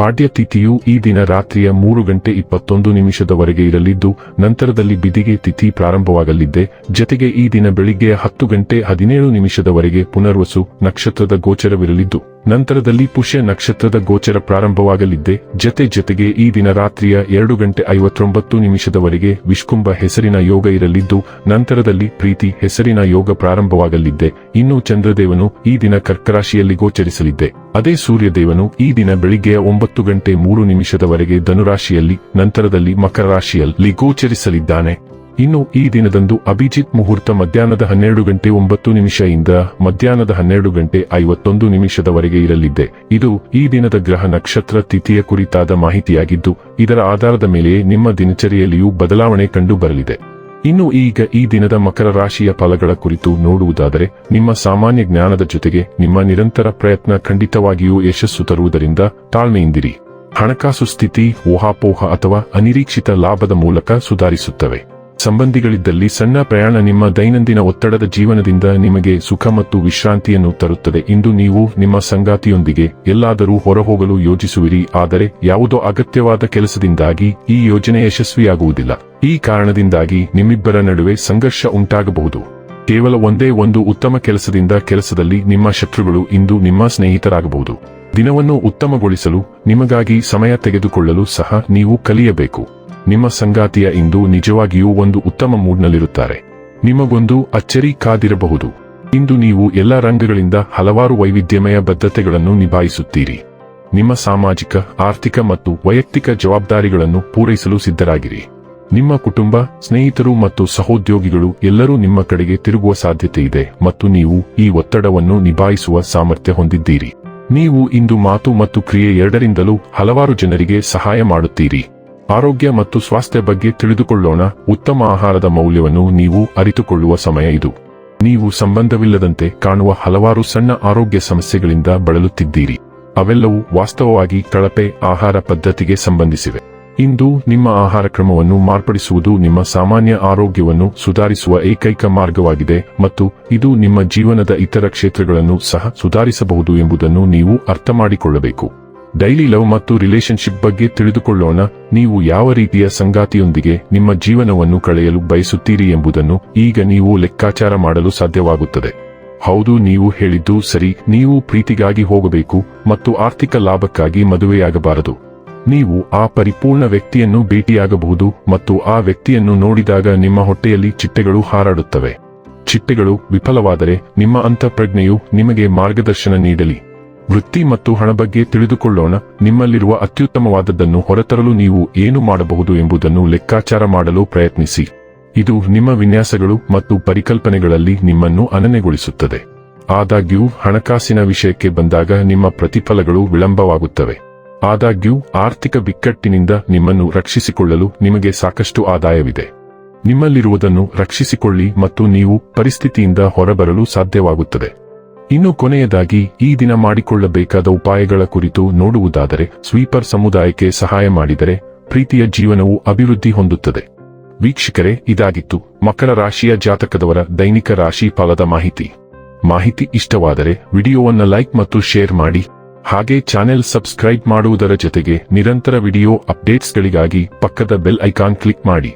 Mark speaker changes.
Speaker 1: ಪಾಡ್ಯ ತಿಥಿಯು ಈ ದಿನ ರಾತ್ರಿಯ ಮೂರು ಗಂಟೆ ಇಪ್ಪತ್ತೊಂದು ನಿಮಿಷದವರೆಗೆ ಇರಲಿದ್ದು, ನಂತರದಲ್ಲಿ ಬಿದಿಗೆ ತಿಥಿ ಪ್ರಾರಂಭವಾಗಲಿದ್ದೆ. ಜತೆಗೆ ಈ ದಿನ ಬೆಳಿಗ್ಗೆ ಹತ್ತು ಗಂಟೆ ಹದಿನೇಳು ನಿಮಿಷದವರೆಗೆ ಪುನರ್ವಸು ನಕ್ಷತ್ರದ ಗೋಚರವಿರಲಿದ್ದು, ನಂತರದಲ್ಲಿ ಪುಷ್ಯ ನಕ್ಷತ್ರದ ಗೋಚರ ಪ್ರಾರಂಭವಾಗಲಿದ್ದೆ. ಜತೆ ಜತೆಗೆ ಈ ದಿನ ರಾತ್ರಿಯ ಎರಡು ಗಂಟೆ ಐವತ್ತೊಂಬತ್ತು ನಿಮಿಷದವರೆಗೆ ವಿಷ್ಕುಂಭ ಹೆಸರಿನ ಯೋಗ ಇರಲಿದ್ದು, ನಂತರದಲ್ಲಿ ಪ್ರೀತಿ ಹೆಸರಿನ ಯೋಗ ಪ್ರಾರಂಭವಾಗಲಿದ್ದೆ. ಇನ್ನು ಚಂದ್ರದೇವನು ಈ ದಿನ ಕರ್ಕರಾಶಿಯಲ್ಲಿ ಗೋಚರಿಸಲಿದ್ದೆ. ಅದೇ ಸೂರ್ಯದೇವನು ಈ ದಿನ ಬೆಳಿಗ್ಗೆಯ ಒಂಬತ್ತು ಗಂಟೆ ಮೂರು ನಿಮಿಷದವರೆಗೆ ಧನುರಾಶಿಯಲ್ಲಿ, ನಂತರದಲ್ಲಿ ಮಕರ ರಾಶಿಯಲ್ಲಿ ಗೋಚರಿಸಲಿದ್ದಾನೆ. ಇನ್ನು ಈ ದಿನದಂದು ಅಭಿಜಿತ್ ಮುಹೂರ್ತ ಮಧ್ಯಾಹ್ನದ ಹನ್ನೆರಡು ಗಂಟೆ ಒಂಬತ್ತು ನಿಮಿಷದಿಂದ ಮಧ್ಯಾಹ್ನದ ಹನ್ನೆರಡು ಗಂಟೆ ಐವತ್ತೊಂದು ನಿಮಿಷದವರೆಗೆ ಇರಲಿದ್ದೆ. ಇದು ಈ ದಿನದ ಗ್ರಹ ನಕ್ಷತ್ರ ತಿಥಿಯ ಕುರಿತಾದ ಮಾಹಿತಿಯಾಗಿದ್ದು, ಇದರ ಆಧಾರದ ಮೇಲೆಯೇ ನಿಮ್ಮ ದಿನಚರಿಯಲ್ಲಿಯೂ ಬದಲಾವಣೆ ಕಂಡು ಬರಲಿದೆ ಇನ್ನು ಈಗ ಈ ದಿನದ ಮಕರ ರಾಶಿಯ ಫಲಗಳ ಕುರಿತು ನೋಡುವುದಾದರೆ, ನಿಮ್ಮ ಸಾಮಾನ್ಯ ಜ್ಞಾನದ ಜೊತೆಗೆ ನಿಮ್ಮ ನಿರಂತರ ಪ್ರಯತ್ನ ಖಂಡಿತವಾಗಿಯೂ ಯಶಸ್ಸು ತರುವುದರಿಂದ ತಾಳ್ಮೆಯಿಂದಿರಿ. ಹಣಕಾಸು ಸ್ಥಿತಿ, ಊಹಾಪೋಹ ಅಥವಾ ಅನಿರೀಕ್ಷಿತ ಲಾಭದ ಮೂಲಕ ಸುಧಾರಿಸುತ್ತವೆ. ಸಂಬಂಧಿಗಳಿದ್ದಲ್ಲಿ ಸಣ್ಣ ಪ್ರಯಾಣ ನಿಮ್ಮ ದೈನಂದಿನ ಒತ್ತಡದ ಜೀವನದಿಂದ ನಿಮಗೆ ಸುಖ ಮತ್ತು ವಿಶ್ರಾಂತಿಯನ್ನು ತರುತ್ತದೆ. ಇಂದು ನೀವು ನಿಮ್ಮ ಸಂಗಾತಿಯೊಂದಿಗೆ ಎಲ್ಲಾದರೂ ಹೊರಹೋಗಲು ಯೋಜಿಸುವಿರಿ ಆದರೆ ಯಾವುದೋ ಅಗತ್ಯವಾದ ಕೆಲಸದಿಂದಾಗಿ ಈ ಯೋಜನೆ ಯಶಸ್ವಿಯಾಗುವುದಿಲ್ಲ. ಈ ಕಾರಣದಿಂದಾಗಿ ನಿಮ್ಮಿಬ್ಬರ ನಡುವೆ ಸಂಘರ್ಷ ಉಂಟಾಗಬಹುದು. ಕೇವಲ ಒಂದೇ ಒಂದು ಉತ್ತಮ ಕೆಲಸದಿಂದ ಕೆಲಸದಲ್ಲಿ ನಿಮ್ಮ ಶತ್ರುಗಳು ಇಂದು ನಿಮ್ಮ ಸ್ನೇಹಿತರಾಗಬಹುದು. ದಿನವನ್ನು ಉತ್ತಮಗೊಳಿಸಲು, ನಿಮಗಾಗಿ ಸಮಯ ತೆಗೆದುಕೊಳ್ಳಲು ಸಹ ನೀವು ಕಲಿಯಬೇಕು. ನಿಮ್ಮ ಸಂಗಾತಿಯ ಇಂದು ನಿಜವಾಗಿಯೂ ಒಂದು ಉತ್ತಮ ಮೂಡ್ನಲ್ಲಿರುತ್ತಾರೆ. ನಿಮಗೊಂದು ಅಚ್ಚರಿ ಕಾದಿರಬಹುದು. ಇಂದು ನೀವು ಎಲ್ಲ ರಂಗಗಳಿಂದ ಹಲವಾರು ವೈವಿಧ್ಯಮಯ ಬದ್ಧತೆಗಳನ್ನು ನಿಭಾಯಿಸುತ್ತೀರಿ. ನಿಮ್ಮ ಸಾಮಾಜಿಕ, ಆರ್ಥಿಕ ಮತ್ತು ವೈಯಕ್ತಿಕ ಜವಾಬ್ದಾರಿಗಳನ್ನು ಪೂರೈಸಲು ಸಿದ್ಧರಾಗಿರಿ. ನಿಮ್ಮ ಕುಟುಂಬ, ಸ್ನೇಹಿತರು ಮತ್ತು ಸಹೋದ್ಯೋಗಿಗಳು ಎಲ್ಲರೂ ನಿಮ್ಮ ಕಡೆಗೆ ತಿರುಗುವ ಸಾಧ್ಯತೆ ಇದೆ ಮತ್ತು ನೀವು ಈ ಒತ್ತಡವನ್ನು ನಿಭಾಯಿಸುವ ಸಾಮರ್ಥ್ಯ ಹೊಂದಿದ್ದೀರಿ. ನೀವು ಇಂದು ಮಾತು ಮತ್ತು ಕ್ರಿಯೆ ಎರಡರಿಂದಲೂ ಹಲವಾರು ಜನರಿಗೆ ಸಹಾಯ ಮಾಡುತ್ತೀರಿ. ಆರೋಗ್ಯ ಮತ್ತು ಸ್ವಾಸ್ಥ್ಯ ಬಗ್ಗೆ ತಿಳಿದುಕೊಳ್ಳೋಣ. ಉತ್ತಮ ಆಹಾರದ ಮೌಲ್ಯವನ್ನು ನೀವು ಅರಿತುಕೊಳ್ಳುವ ಸಮಯ ಇದು. ನೀವು ಸಂಬಂಧವಿಲ್ಲದಂತೆ ಕಾಣುವ ಹಲವಾರು ಸಣ್ಣ ಆರೋಗ್ಯ ಸಮಸ್ಯೆಗಳಿಂದ ಬಳಲುತ್ತಿದ್ದೀರಿ. ಅವೆಲ್ಲವೂ ವಾಸ್ತವವಾಗಿ ಕಳಪೆ ಆಹಾರ ಪದ್ಧತಿಗೆ ಸಂಬಂಧಿಸಿವೆ. ಇಂದು ನಿಮ್ಮ ಆಹಾರ ಕ್ರಮವನ್ನು ಮಾರ್ಪಡಿಸುವುದು ನಿಮ್ಮ ಸಾಮಾನ್ಯ ಆರೋಗ್ಯವನ್ನು ಸುಧಾರಿಸುವ ಏಕೈಕ ಮಾರ್ಗವಾಗಿದೆ ಮತ್ತು ಇದು ನಿಮ್ಮ ಜೀವನದ ಇತರ ಕ್ಷೇತ್ರಗಳನ್ನು ಸಹ ಸುಧಾರಿಸಬಹುದು ಎಂಬುದನ್ನು ನೀವು ಅರ್ಥ ಮಾಡಿಕೊಳ್ಳಬೇಕು ಡೈಲಿ ಲವ್ ಮತ್ತು ರಿಲೇಶನ್ಶಿಪ್ ಬಗ್ಗೆ ತಿಳಿದುಕೊಳ್ಳೋಣ. ನೀವು ಯಾವ ರೀತಿಯ ಸಂಗಾತಿಯೊಂದಿಗೆ ನಿಮ್ಮ ಜೀವನವನ್ನು ಕಳೆಯಲು ಬಯಸುತ್ತೀರಿ ಎಂಬುದನ್ನು ಈಗ ನೀವು ಲೆಕ್ಕಾಚಾರ ಮಾಡಲು ಸಾಧ್ಯವಾಗುತ್ತದೆ. ಹೌದು, ನೀವು ಹೇಳಿದ್ದು ಸರಿ. ನೀವು ಪ್ರೀತಿಗಾಗಿ ಹೋಗಬೇಕು ಮತ್ತು ಆರ್ಥಿಕ ಲಾಭಕ್ಕಾಗಿ ಮದುವೆಯಾಗಬಾರದು. ನೀವು ಆ ಪರಿಪೂರ್ಣ ವ್ಯಕ್ತಿಯನ್ನು ಭೇಟಿಯಾಗಬಹುದು ಮತ್ತು ಆ ವ್ಯಕ್ತಿಯನ್ನು ನೋಡಿದಾಗ ನಿಮ್ಮ ಹೊಟ್ಟೆಯಲ್ಲಿ ಚಿಟ್ಟೆಗಳು ಹಾರಾಡುತ್ತವೆ. ಚಿಟ್ಟೆಗಳು ವಿಫಲವಾದರೆ ನಿಮ್ಮ ಅಂತಃಪ್ರಜ್ಞೆಯು ನಿಮಗೆ ಮಾರ್ಗದರ್ಶನ ನೀಡಲಿ. ವೃತ್ತಿ ಮತ್ತು ಹಣ ಬಗ್ಗೆ ತಿಳಿದುಕೊಳ್ಳೋಣ. ನಿಮ್ಮಲ್ಲಿರುವ ಅತ್ಯುತ್ತಮವಾದದ್ದನ್ನು ಹೊರತರಲು ನೀವು ಏನು ಮಾಡಬಹುದು ಎಂಬುದನ್ನು ಲೆಕ್ಕಾಚಾರ ಮಾಡಲು ಪ್ರಯತ್ನಿಸಿ. ಇದು ನಿಮ್ಮ ವಿನ್ಯಾಸಗಳು ಮತ್ತು ಪರಿಕಲ್ಪನೆಗಳಲ್ಲಿ ನಿಮ್ಮನ್ನು ಅನನ್ಯಗೊಳಿಸುತ್ತದೆ. ಆದಾಗ್ಯೂ, ಹಣಕಾಸಿನ ವಿಷಯಕ್ಕೆ ಬಂದಾಗ ನಿಮ್ಮ ಪ್ರತಿಫಲಗಳು ವಿಳಂಬವಾಗುತ್ತವೆ. ಆದಾಗ್ಯೂ, ಆರ್ಥಿಕ ಬಿಕ್ಕಟ್ಟಿನಿಂದ ನಿಮ್ಮನ್ನು ರಕ್ಷಿಸಿಕೊಳ್ಳಲು ನಿಮಗೆ ಸಾಕಷ್ಟು ಆದಾಯವಿದೆ. ನಿಮ್ಮಲ್ಲಿರುವುದನ್ನು ರಕ್ಷಿಸಿಕೊಳ್ಳಿ ಮತ್ತು ನೀವು ಪರಿಸ್ಥಿತಿಯಿಂದ ಹೊರಬರಲು ಸಾಧ್ಯವಾಗುತ್ತದೆ. ಇನ್ನು ಕೊನೆಯದಾಗಿ ಈ ದಿನ ಮಾಡಿಕೊಳ್ಳಬೇಕಾದ ಉಪಾಯಗಳ ಕುರಿತು ನೋಡುವುದಾದರೆ ಸ್ವೀಪರ್ ಸಮುದಾಯಕ್ಕೆ ಸಹಾಯ ಮಾಡಿದರೆ ಪ್ರೀತಿಯ ಜೀವನವು ಅಭಿವೃದ್ಧಿ ಹೊಂದುತ್ತದೆ. ವೀಕ್ಷಕರೇ, ಇದಾಗಿತ್ತು ಮಕರ ರಾಶಿಯ ಜಾತಕದವರ ದೈನಿಕ ರಾಶಿ ಫಲದ ಮಾಹಿತಿ. ಮಾಹಿತಿ ಇಷ್ಟವಾದರೆ ವಿಡಿಯೋವನ್ನು ಲೈಕ್ ಮತ್ತು ಶೇರ್ ಮಾಡಿ. ಹಾಗೆ ಚಾನೆಲ್ ಸಬ್ಸ್ಕ್ರೈಬ್ ಮಾಡುವುದರ ಜೊತೆಗೆ ನಿರಂತರ ವಿಡಿಯೋ ಅಪ್ಡೇಟ್ಸ್ಗಳಿಗಾಗಿ ಪಕ್ಕದ ಬೆಲ್ ಐಕಾನ್ ಕ್ಲಿಕ್ ಮಾಡಿ.